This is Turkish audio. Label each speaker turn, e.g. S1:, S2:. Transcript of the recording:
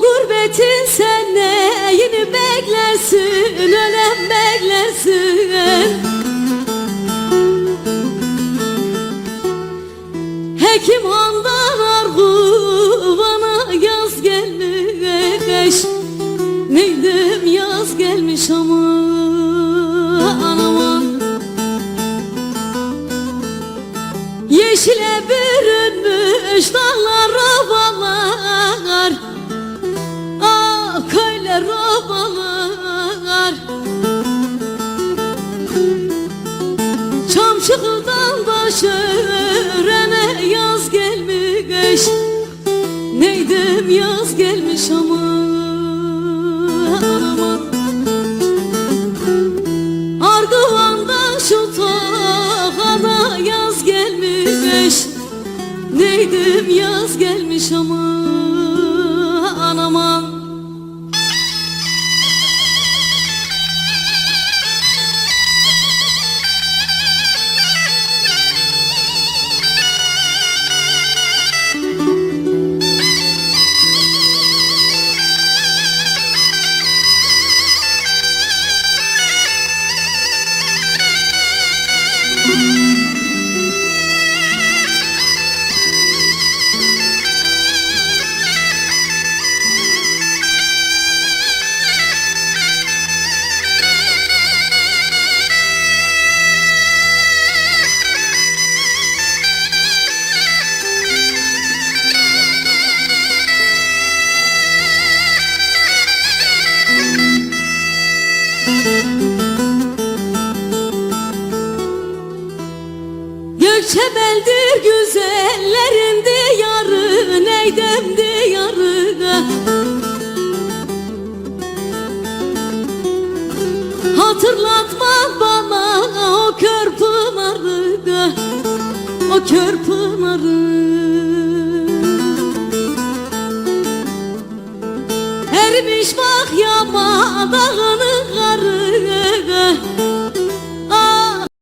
S1: Gurbetin sen neyini beklersin Ölen beklersin. Hekim handan argu bana yaz gelmiş Neydim yaz gelmiş ama anama Yeşile bürünmüş dağlar ovalar Çamçıkıldan baş örene yaz gelmiş. Neydim yaz gelmiş ama Arguvan'da şu tohada yaz gelmiş. Neydim yaz gelmiş ama anaman Gökçebeldir güzellerin diyarı Neydem diyarı Hatırlatma bana o kör pınarı O kör pınarı Erimiş bak yama dağının karı